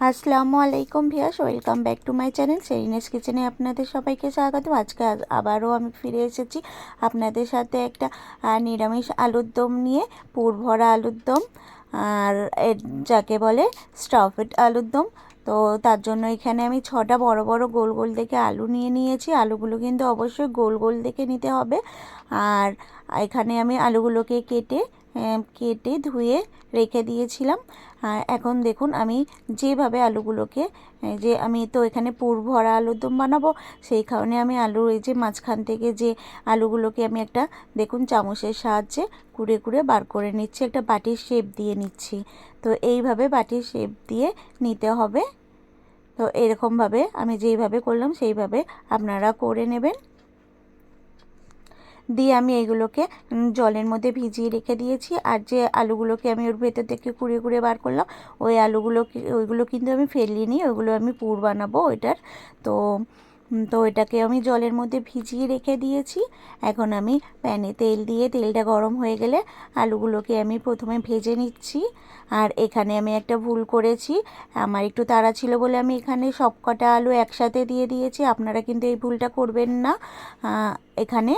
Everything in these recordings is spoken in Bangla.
আসসালামু আলাইকুম ভিয়াস welcome back to my channel সেরিনেস কিচেনে আপনাদের সবাইকে স্বাগত আজকে আবারও আমি ফিরে এসেছি আপনাদের সাথে একটা নিরামিষ আলুর দম নিয়ে পুর ভরা আলুর দম, আর যাকে বলে স্টাফেড আলুর দম। তো তার জন্য এখানে আমি ছটা বড় বড় গোল গোল দেখে আলু নিয়ে নিয়েছি। আলুগুলো কিন্তু অবশ্যই গোল গোল দেখে নিতে হবে। আর এখানে আমি আলুগুলোকে কেটে কেটে ধুয়ে রেখে দিয়েছিলাম। এখন দেখুন, আমি যেভাবে আলুগুলোকে যে আমি তো এখানে পুর ভরা আলুর দম বানাবো, সেই কারণে আমি আলু এই যে মাঝখান থেকে যে আলুগুলোকে আমি একটা, দেখুন, চামচের সাহায্যে কুড়ে কুড়ে বার করে নিচ্ছি, একটা বাটির শেপ দিয়ে নিচ্ছি। তো এইভাবে বাটির শেপ দিয়ে নিতে হবে। তো এরকমভাবে আমি যেইভাবে করলাম, সেইভাবে আপনারা করে নেবেন। দিয়ে আমি এইগুলোকে উম, জলের মধ্যে ভিজিয়ে রেখে দিয়েছি। আর যে আলুগুলোকে আমি ওর ভেতর থেকে কুড়িয়ে কুড়িয়ে বার করলাম ওই আলুগুলোকে ওইগুলো কিন্তু আমি ফেলিনি ওইগুলো আমি পুর বানাবো ওইটার। তো তো এটাকে আমি জলের মধ্যে ভিজিয়ে রেখে দিয়েছি। এখন আমি প্যানে তেল দিয়ে তেলটা গরম হয়ে গেলে আলুগুলোকে আমি প্রথমে ভেজে নিচ্ছি। আর এখানে আমি একটা ভুল করেছি আমার একটু তাড়া ছিল বলে আমি এখানে সব কটা আলু একসাথে দিয়ে দিয়েছি আপনারা কিন্তু এই ভুলটা করবেন না। এখানে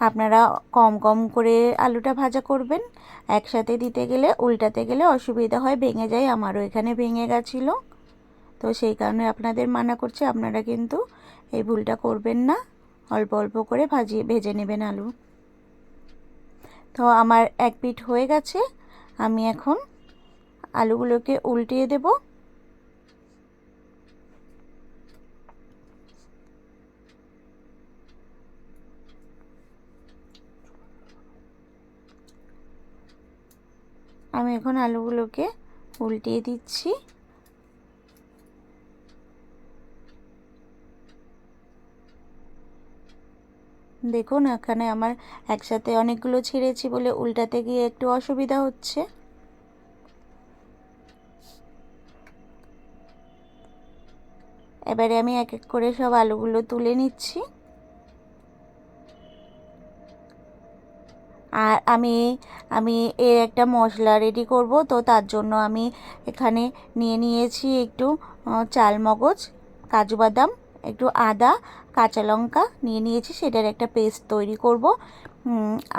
আপনারা কম কম করে আলুটা ভাজা করবেন। একসাথে দিতে গেলে, উল্টাতে গেলে অসুবিধা হয়, ভেঙে যায়। আমারও এখানে ভেঙে গেছিল। তো সেই কারণে আপনাদের মানা করছে, আপনারা কিন্তু এই ভুলটা করবেন না। অল্প অল্প করে ভাজিয়ে, ভেজে নেবেন আলু। তো আমার এক পিঠ হয়ে গেছে। আমি এখন আলুগুলোকে উল্টিয়ে দেবো। আমি এখন আলুগুলোকে উল্টিয়ে দিচ্ছি। দেখুন, এখানে আমার একসাথে অনেকগুলো ছেড়েছি বলে উল্টাতে গিয়ে একটু অসুবিধা হচ্ছে। এবারে আমি এক এক করে সব আলুগুলো তুলে নিচ্ছি। আর আমি আমি এর একটা মশলা রেডি করব। তো তার জন্য আমি এখানে নিয়ে নিয়েছি একটু আহ, চালমগজ কাজু বাদাম একটু আদা কাঁচা লঙ্কা নিয়ে নিয়েছি। সেটার একটা পেস্ট তৈরি করব।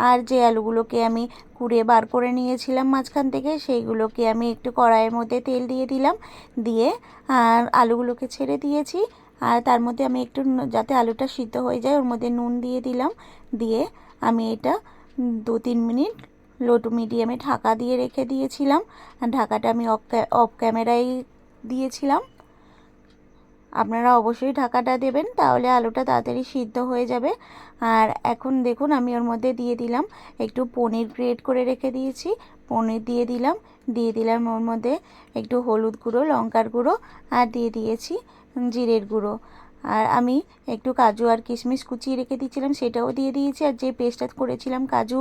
আর যে আলুগুলোকে আমি কুড়িয়ে বার করে নিয়েছিলাম মাঝখান থেকে সেইগুলোকে আমি একটু কড়াইয়ের মধ্যে তেল দিয়ে দিলাম। দিয়ে আর আলুগুলোকে ছেড়ে দিয়েছি। আর তার মধ্যে আমি একটু যাতে আলুটা সিদ্ধ হয়ে যায় ওর মধ্যে নুন দিয়ে দিলাম। দিয়ে আমি এটা দু তিন মিনিট লো টু মিডিয়ামে ঢাকা দিয়ে রেখে দিয়েছিলাম। আর ঢাকাটা আমি অফ অফ ক্যামেরায় দিয়েছিলাম। আপনারা অবশ্যই ঢাকাটা দেবেন, তাহলে আলুটা তাড়াতাড়ি সিদ্ধ হয়ে যাবে। আর এখন দেখুন, আমি ওর মধ্যে দিয়ে দিলাম, একটু পনির গ্রেট করে রেখে দিয়েছি। পনির দিয়ে দিলাম দিয়ে দিলাম ওর মধ্যে একটু হলুদ গুঁড়ো, লঙ্কার গুঁড়ো, আর দিয়ে দিয়েছি জিরের গুঁড়ো। আর আমি একটু কাজু আর কিশমিশ কুচিয়ে রেখে দিয়েছিলাম, সেটাও দিয়ে দিয়েছি। আর যে পেস্টটা করেছিলাম, কাজু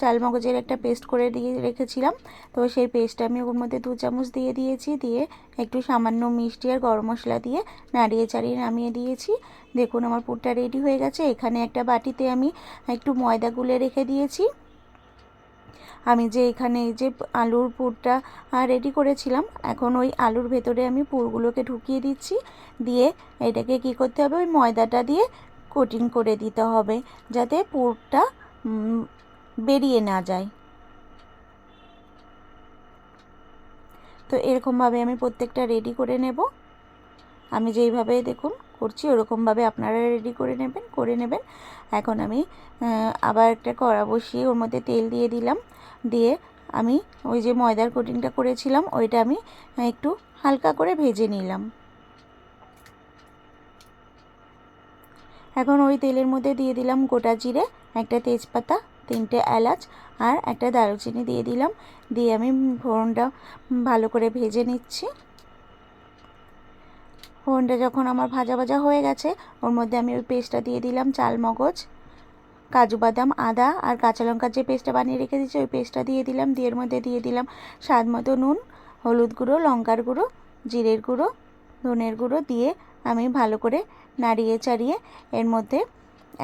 চালমগজের একটা পেস্ট করে দিয়ে রেখেছিলাম, তো সেই পেস্টটা আমি ওর মধ্যে দু চামচ দিয়ে দিয়েছি। দিয়ে একটু সামান্য মিষ্টি আর গরম মশলা দিয়ে নাড়িয়ে চাড়িয়ে নামিয়ে দিয়েছি। দেখুন, আমার পুরটা রেডি হয়ে গেছে। এখানে একটা বাটিতে আমি একটু ময়দা গুলে রেখে দিয়েছি। আমি যে এখানে এই যে আলুর পুরটা রেডি করেছিলাম, এখন ওই আলুর ভেতরে আমি পুরগুলোকে ঢুকিয়ে দিচ্ছি। দিয়ে এটাকে কি করতে হবে? ওই ময়দাটা দিয়ে কোটিং করে দিতে হবে, যাতে পুরটা বেরিয়ে না যায়। তো এরকমভাবে আমি প্রত্যেকটা রেডি করে নেব। আমি যেইভাবে, দেখুন করছি, ওরকমভাবে আপনারা রেডি করে নেবেন করে নেবেন। এখন আমি আবার একটা কড়া বসিয়ে ওর মধ্যে তেল দিয়ে দিলাম। দিয়ে আমি ওই যে ময়দার কোটিংটা করেছিলাম, ওইটা আমি একটু হালকা করে ভেজে নিলাম। এখন ওই তেলের মধ্যে দিয়ে দিলাম গোটা জিরে, একটা তেজপাতা, তিনটে এলাচ আর একটা দারুচিনি দিয়ে দিলাম। দিয়ে আমি ফোড়নটা ভালো করে ভেজে নিচ্ছি। ফোড়নটা যখন আমার ভাজা ভাজা হয়ে গেছে, ওর মধ্যে আমি ওই পেস্টটা দিয়ে দিলাম, চাল, মগজ, কাজু বাদাম, আদা আর কাঁচা লঙ্কার যে পেস্টটা বানিয়ে রেখে দিয়েছি, ওই পেস্টটা দিয়ে দিলাম, দিয়ে এর মধ্যে দিয়ে দিলাম স্বাদ মতো নুন, হলুদ গুঁড়ো, লঙ্কার গুঁড়ো, জিরের গুঁড়ো, ধনের গুঁড়ো দিয়ে আমি ভালো করে নাড়িয়ে চাড়িয়ে এর মধ্যে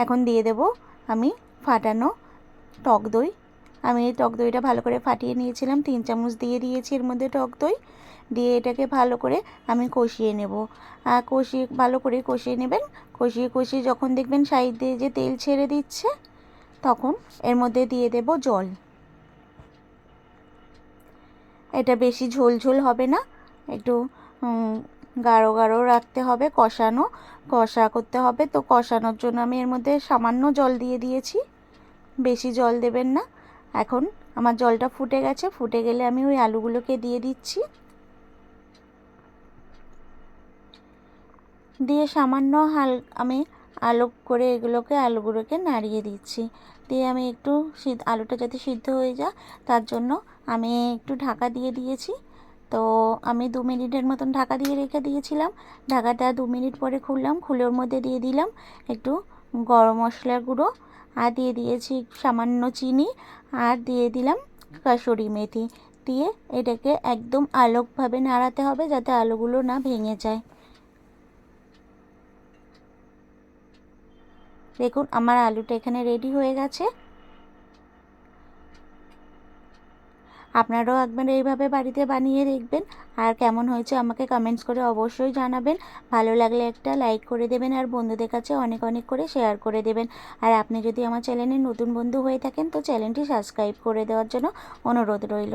এখন দিয়ে দেব আমি ফাটানো টক দই। আমি এই টক দইটা ভালো করে ফাটিয়ে নিয়েছিলাম, তিন চামচ দিয়ে দিয়েছি এর মধ্যে টক দই। দিয়ে এটাকে ভালো করে আমি কষিয়ে নেব। কষিয়ে, ভালো করে কষিয়ে নেবেন। কষিয়ে কষিয়ে যখন দেখবেন সাইড দিয়ে যে তেল ছেড়ে দিচ্ছে, তখন এর মধ্যে দিয়ে দেব জল। এটা বেশি ঝোল ঝোল হবে না, একটু গাঢ় গাঢ় রাখতে হবে, কষানো, কষা করতে হবে। তো কষানোর জন্য আমি এর মধ্যে সামান্য জল দিয়ে দিয়েছি। বেশি জল দেবেন না। এখন আমার জলটা ফুটে গেছে, ফুটে গেলে আমি ওই আলুগুলোকে দিয়ে দিচ্ছি। দিয়ে সামান্য হাল, আমি আলু করে এগুলোকে, আলুগুলোকে নাড়িয়ে দিচ্ছি। দিয়ে আমি একটু আলুটা যাতে সিদ্ধ হয়ে যায়, তার জন্য আমি একটু ঢাকা দিয়ে দিয়েছি। তো আমি দু মিনিটের মতন ঢাকা দিয়ে রেখে দিয়েছিলাম। ঢাকাটা দু মিনিট পরে খুললাম খুলে ওর মধ্যে দিয়ে দিলাম একটু গরম মশলার গুঁড়ো। আর দিয়ে দিয়েছি সামান্য চিনি আর দিয়ে দিলাম কাসুরি মেথি। দিয়ে এটাকে একদম আলোকভাবে নাড়াতে হবে যাতে আলুগুলো না ভেঙে যায়। দেখুন, আমার আলুটা এখানে রেডি হয়ে গেছে। আপনারাও একবার এইভাবে বাড়িতে বানিয়ে দেখবেন। আর কেমন হয়েছে আমাকে কমেন্টস করে অবশ্যই জানাবেন। ভালো লাগলে একটা লাইক করে দেবেন আর বন্ধুদের কাছে অনেক অনেক করে শেয়ার করে দেবেন। আর আপনি যদি আমার চ্যানেলে নতুন বন্ধু হয়ে থাকেন তো চ্যানেলটি সাবস্ক্রাইব করে দেওয়ার জন্য অনুরোধ রইল।